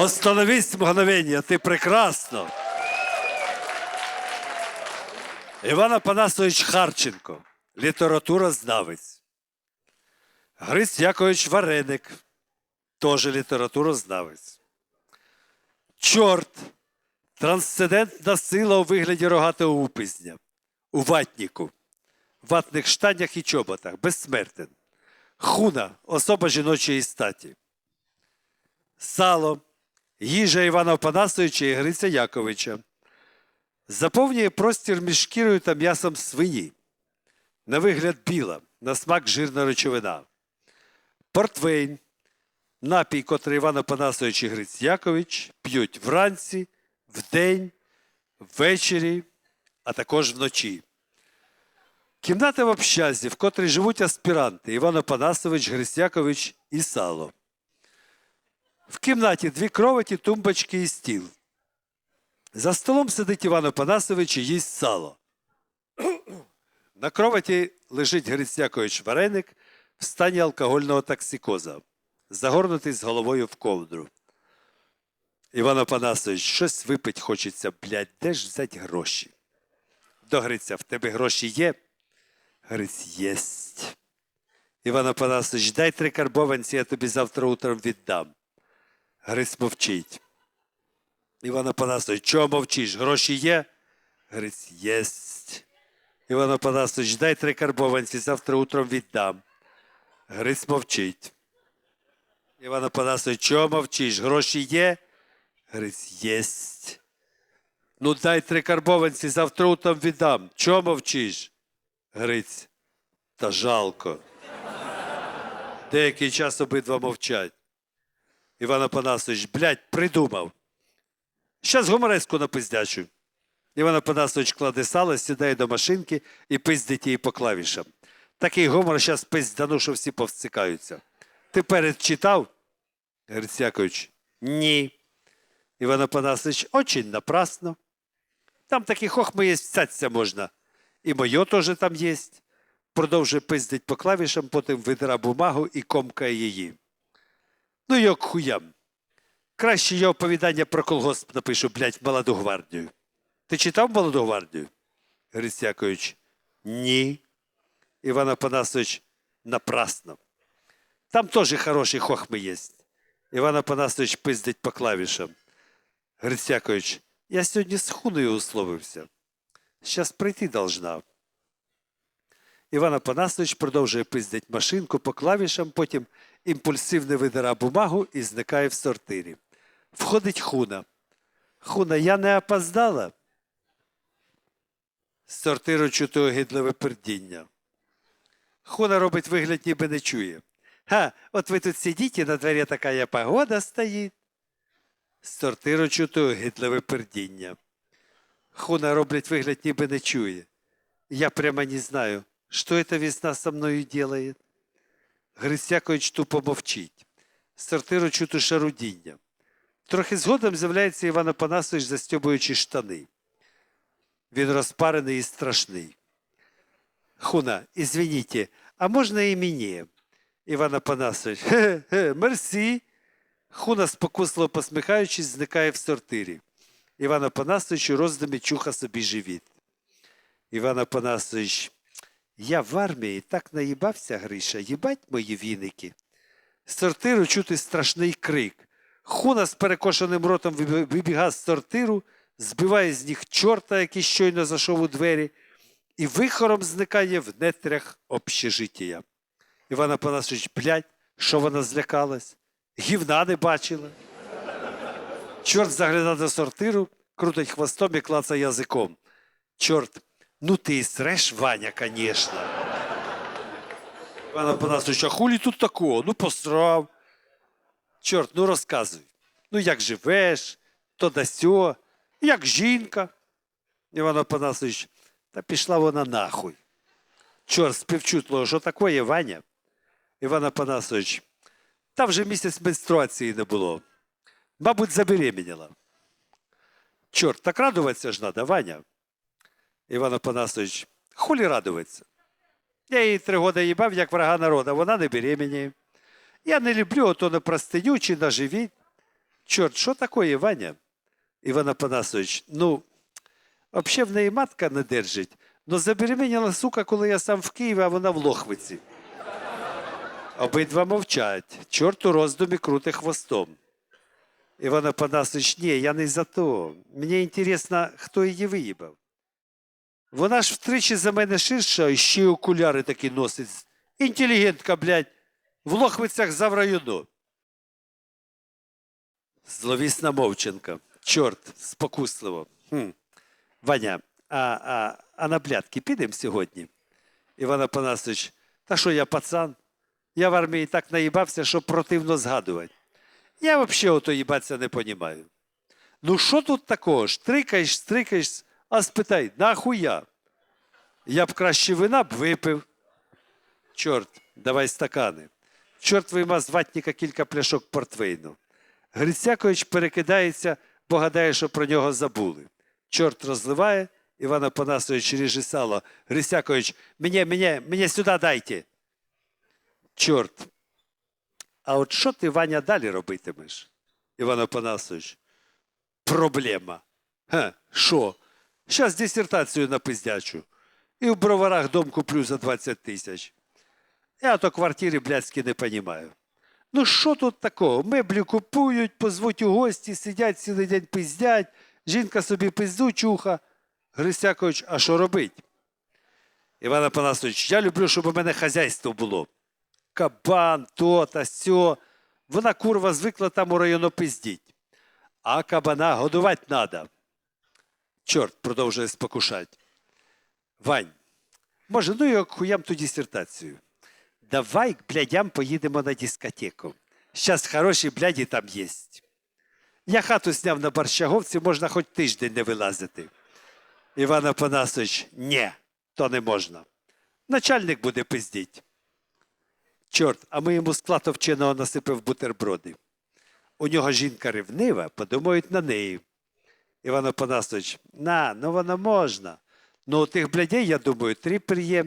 Остановись мгновення, ти прекрасно. Іван Апанасович Харченко, літературознавець. Гриць Якович Вареник, теж літературознавець. Чорт, трансцендентна сила у вигляді рогатого упизня, у ватніку, ватних штанях і чоботах, безсмертен. Хуна, особа жіночої статі. Сало, їжа Івана Опанасовича і Гриця Яковича. Заповнює простір між шкірою та м'ясом свині. На вигляд біла, на смак жирна речовина. Портвейн, напій, котрий Іван Опанасович і Гриць Якович п'ють вранці, вдень, ввечері, а також вночі. Кімната в общазі, в котрій живуть аспіранти Іван Опанасович, Гриць Якович і Сало. В кімнаті дві кроваті, тумбочки і стіл. За столом сидить Іван Опанасович і їсть сало. На кроваті лежить Гриць Якович Вареник в стані алкогольного токсикоза, загорнутий з головою в ковдру. Іван Опанасович, щось випить хочеться, блядь, де ж взяти гроші? До Гриця, в тебе гроші є? Гриць, єсть. Іван Опанасович, дай три карбованці, я тобі завтра утром віддам. Гриць мовчить. Іван Апанасович, чого мовчиш? Гроші є? Гриць, єсть. Іван Апанасович, дай три карбованці, завтра утром віддам. Гриць мовчить. Іван Апанасович, чого мовчиш? Гроші є? Гриць, єсть. Ну дай три карбованці, завтра утром віддам. Чого мовчиш? Гриць, та жалко. Деякий час обидва мовчать. Іван Апанасович, блядь, придумав. Щас гумореску напиздячу. Іван Апанасович кладе сало, сідає до машинки і пиздить її по клавішам. Такий гумор щас пиздану, що всі повстикаються. Ти перед читав? Ні. Іван Апанасович, очень напрасно. Там такі хохми є, всяться можна. І моє теж там є. Продовжує пиздить по клавішам, потім видира бумагу і комкає її. Ну його хуям. Краще я оповідання про колгосп напишу, блядь, молоду гвардію. Ти читав молоду гвардію? Гриць Якович, ні. Іван Апанасович, напрасно. Там теж хороші хохми є. Іван Апанасович пиздить по клавішам. Гриць Якович, я сьогодні з хуною условився. Щас прийти должна. Іван Апанасович продовжує пиздить машинку по клавішам, потім імпульсивно видира бумагу і зникає в сортирі. Входить хуна. Хуна, я не опоздала. З сортиру чути огидливе пердіння. Хуна робить вигляд, ніби не чує. Ха, от ви тут сидите, на дворі така погода стоїть. Сортиру чути огидливе пердіння. Хуна роблять вигляд, ніби не чує. Я прямо не знаю, що эта весна со мною делает. Грицякович тупо мовчить. З сортиру чути шарудіння. Трохи згодом з'являється Іван Апанасович, застьобуючи штани. Він розпарений і страшний. Хуна, извините, а можна і мені? Іван Апанасович, хе-хе, мерсі. Хуна, спокусливо посміхаючись, зникає в сортирі. Іван Апанасович у роздумі чуха собі живіт. Іван Апанасович, я в армії так наїбався, Гриша, їбать мої віники. З сортиру чути страшний крик. Хуна з перекошеним ротом вибі- вибігає з сортиру, збиває з них чорта, який щойно зайшов у двері, і вихором зникає в нетрях общежиття. Іван Апанасович, блядь, що вона злякалась? Гівна не бачила. Чорт заглядає до сортиру, крутить хвостом і клацає язиком. Чорт, ну ти і среш, Ваня, конечно. Іван Апанасович, а хулі тут такого? Ну, посрав. Чорт, ну розказуй. Ну, як живеш, то да сьо, як жінка. Іван Апанасович, та пішла вона нахуй. Чорт, співчутливо, що таке, Ваня? Іван Апанасович, та вже місяць менструації не було. Мабуть, забеременіла. Чорт, так радуватися ж надо, Ваня. Іван Апанасович, хулі радуватися. Я її три роки їбав, як врага народа, вона не беременіє. Я не люблю ото на простиню чи на живіт. Чорт, що таке, Ваня? Іван Апанасович, ну, взагалі в неї матка не держить. Но забеременіла сука, коли я сам в Києві, а вона в Лохвиці. Обидва мовчать. Чорт у роздумі крути хвостом. Іван Апанасович, ні, я не за то. Мені інтересно, хто її виїбав. Вона ж втричі за мене ширша і ще й окуляри такі носить. Інтелігентка, блядь, в Лохвицях за району. Зловісна мовчанка. Чорт, спокусливо. Хм. Ваня, а, а, а на блядки підемо сьогодні? Іван Апанасович, та що я пацан? Я в армії так наїбався, що противно згадувати. Я взагалі ото їбатися не понімаю. Ну що тут такого? Штрикаєш, стрикаєш, а спитай, нахуя? Я б краще вина б випив. Чорт, давай стакани. Чорт вийма з ватніка кілька пляшок портвейну. Грицякович перекидається, бо гадає, що про нього забули. Чорт розливає, Іван Апанасович ріже сало. Грицякович, мені, мені, мені сюди дайте. Чорт. А от що ти, Ваня, далі робитимеш? Іван Апанасович. Проблема. Ге, що? Щас дисертацію напиздячу. І в броварах дом куплю за 20 тисяч. Я то квартири блядські не понімаю. Ну що тут такого? Меблі купують, позвуть у гості, сидять цілий день пиздять, жінка собі пизду чуха. Грисякович, а що робить? Іван Апанасович, я люблю, щоб у мене хазяйство було. Кабан, то та сьо. Вона курва звикла там у району пиздіть. А кабана годувати треба. Чорт продовжує спокушать. Вань, може, ну к хуям ту дисертацію. Давай к блядям поїдемо на дискотеку. Щас хороші бляді там єсть. Я хату сняв на Борщаговці, можна хоч тиждень не вилазити. Іван Апанасович, ні, то не можна. Начальник буде пиздіть. Чорт, а ми йому склад овченого насипав бутерброди. У нього жінка ревнива, подумають на неї. Іван Апанасович, на, ну воно можна. Ну, тих блядей, я думаю, тріпер є.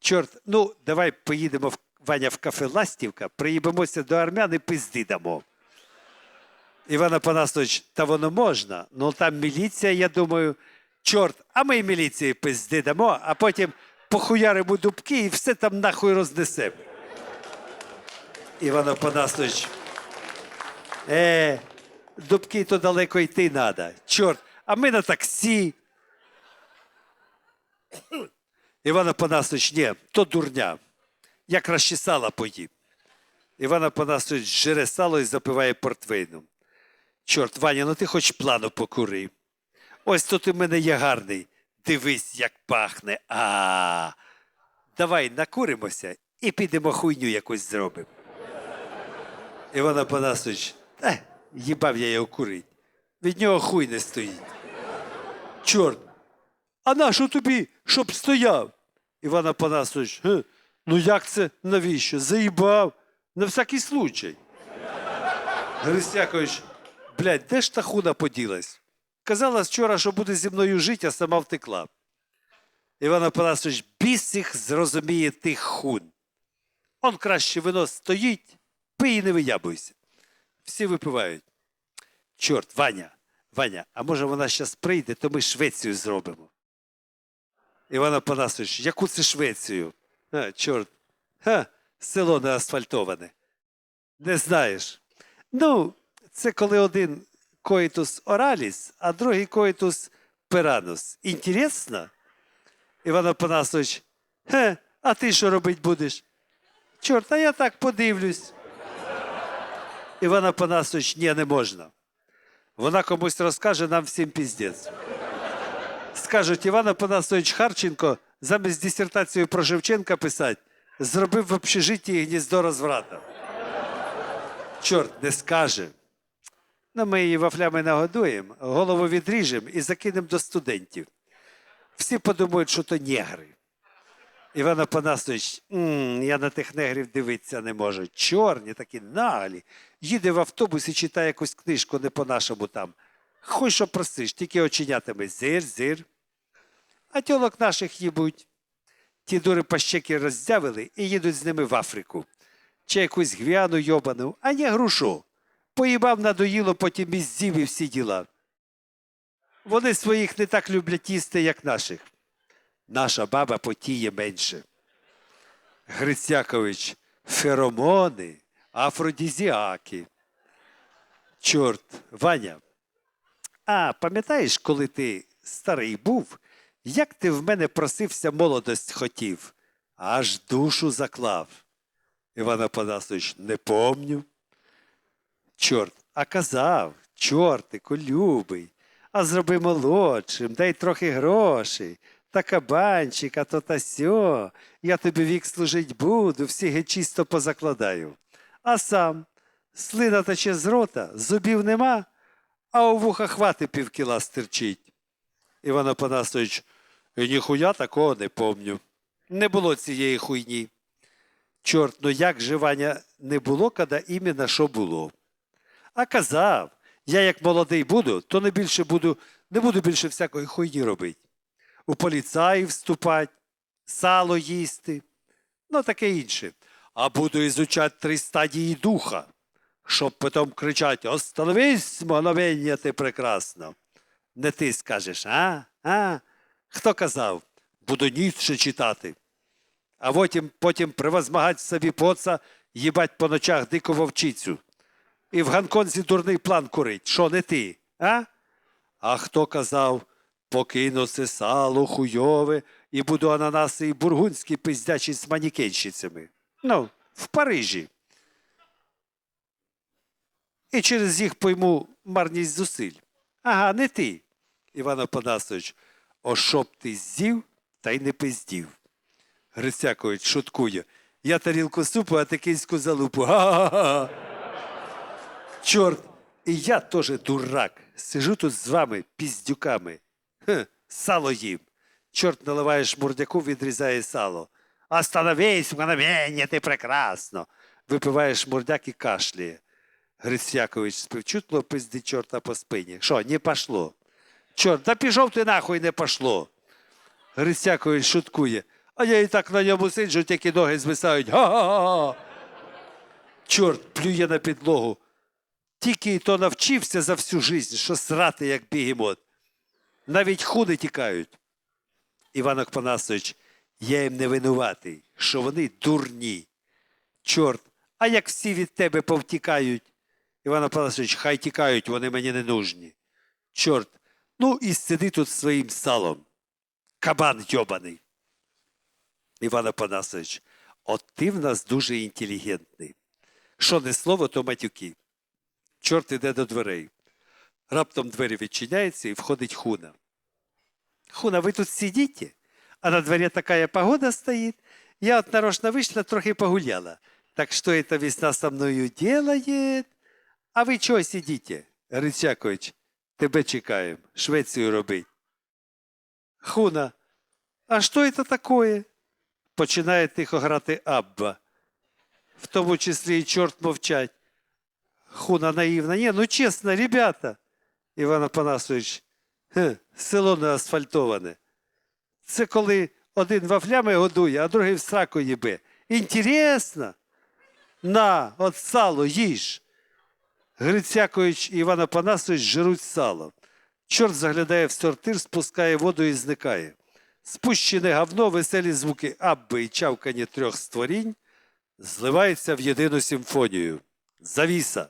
Чорт, ну, давай поїдемо в Ваня в кафе Ластівка, приїбемося до армян і пизди дамо. Іван Апанасович, та воно можна. Ну там міліція, я думаю, чорт, а ми міліції пизди дамо, а потім похуяримо дубки і все там нахуй рознесемо. Іван Апанасович, е, дубки то далеко йти треба. Чорт, а ми на таксі. Іван Апанасович, ні, то дурня. Я краще сала поїм. Іван Апанасович жере сало і запиває портвейном. Чорт, Ваня, ну ти хоч плану покури. Ось тут у мене є гарний. Дивись, як пахне. А. Давай накуримося і підемо хуйню якусь зробимо. Іван Апанасович, та їбав я його курить. Від нього хуй не стоїть. Чорт, а нащо тобі, щоб стояв? Іван Апанасович, «Ге, ну як це? Навіщо? Заїбав. На всякий случай. Грисякович, блядь, де ж та хуна поділась? Казала вчора, що буде зі мною жити, а сама втекла. Іван Апанасович, біс їх зрозуміє тих хун. Он краще вино стоїть, пий і не виябуйся. Всі випивають. Чорт, Ваня, Ваня, а може вона зараз прийде, то ми Швецію зробимо. Іван Апанасович, яку це Швецію? А, чорт. Ха, село не асфальтоване. Не знаєш. Ну, це коли один коїтус ораліс, а другий коїтус пиранус. Інтересно? Іван Апанасович, хе, а ти що робить будеш? Чорт, а я так подивлюсь. Іван Апанасович, ні, не можна. Вона комусь розкаже нам всім піздець. Скажуть, Іван Апанасович Харченко замість дисертацію про Шевченка писати, зробив в общежитті гніздо розврата. Чорт не скаже. Ну, ми її вафлями нагодуємо, голову відріжемо і закинемо до студентів. Всі подумають, що то негри. Іван Апанасович, я на тих негрів дивитися не можу. Чорні, такі наглі. Їде в автобусі, читає якусь книжку не по-нашому там. Хоч що просиш, тільки оченятами зир, зир. А тьолок наших їбуть. Ті дури пащеки роздявили і їдуть з ними в Африку. Чи якусь гвіану йобану, а не грушу. Поїбав надоїло, потім і з'їв і всі діла. Вони своїх не так люблять їсти, як наших. Наша баба потіє менше. Грицякович, феромони, афродізіаки. Чорт, Ваня. А пам'ятаєш, коли ти старий був, як ти в мене просився молодость хотів, аж душу заклав. Іван Апанасович, не помню. Чорт, а казав, чортику, любий, а зроби молодшим, дай трохи грошей, та кабанчик, а то та сьо, я тобі вік служить буду, всі ге чисто позакладаю. А сам слина тече з рота, зубів нема, а у вуха хвати півкіла стирчить. Іван Апанасович, ніхуя такого не помню. Не було цієї хуйні. Чорт, ну як же Ваня не було, коли іменно що було. А казав, я як молодий буду, то не більше буду, не буду більше всякої хуйні робити. У поліцаї вступати, сало їсти, ну таке інше. А буду ізучати три стадії духа, щоб потім кричати Остановись, мгновення ти прекрасно. Не ти скажеш, а? А? Хто казав? Буду Ніцше читати. А потім, потім превозмагать собі поца, їбать по ночах дику вовчицю. І в Гонконзі дурний план курить. Що не ти? А? А хто казав, покину це сало хуйове і буду ананаси і бургунські пиздячі з манікенщицями. Ну, в Парижі. І через їх пойму марність зусиль. Ага, не ти, Іван Апанасович. О, щоб ти з'їв, та й не пиздів. Грицякович шуткує. Я тарілку супу, а ти київську залупу. Га-га-га. Чорт, і я теж дурак. Сижу тут з вами, піздюками. Сало їм. Чорт наливає шмурдяку, відрізає сало. Остановись, мгновення, ти прекрасно. Випиває шмурдяк і кашляє. Грицякович співчутно пизди чорта по спині. Що, не пошло? Чорт, да пішов ти нахуй не пошло. Грицякович шуткує. А я і так на ньому сиджу, тільки ноги звисають. Га-га-га. Чорт плює на підлогу. Тільки й то навчився за всю жизнь, що срати, як бігемот. Навіть худи тікають. Іван Окпанасович, я їм не винуватий, що вони дурні. Чорт, а як всі від тебе повтікають? Іван Апанасович, хай тікають, вони мені не нужні. Чорт, ну і сиди тут своїм салом. Кабан йобаний. Іван Апанасович, от ти в нас дуже інтелігентний. Що не слово, то матюки. Чорт іде до дверей. Раптом двері відчиняються і входить хуна. Хуна, ви тут сидите? А на дворе такая погода стоит. Я от нарочно вышла, трохи погуляла. Так что это весна со мною делает? А ви чого сидите? Грицякович, тебе чекаємо. Швецію робить. Хуна, а що це такое? Починає тихо грати Абба. В тому числі і чорт мовчать. Хуна наївна. Ні, ну чесно, ребята. Іван Апанасович, село не асфальтоване. Це коли один вафлями годує, а другий в сраку їбе. Інтересно. На, от сало, їж. Грицякович і Іван Апанасович жируть сало. Чорт заглядає в сортир, спускає воду і зникає. Спущене говно, веселі звуки абби і чавкання трьох створінь зливаються в єдину симфонію. Завіса.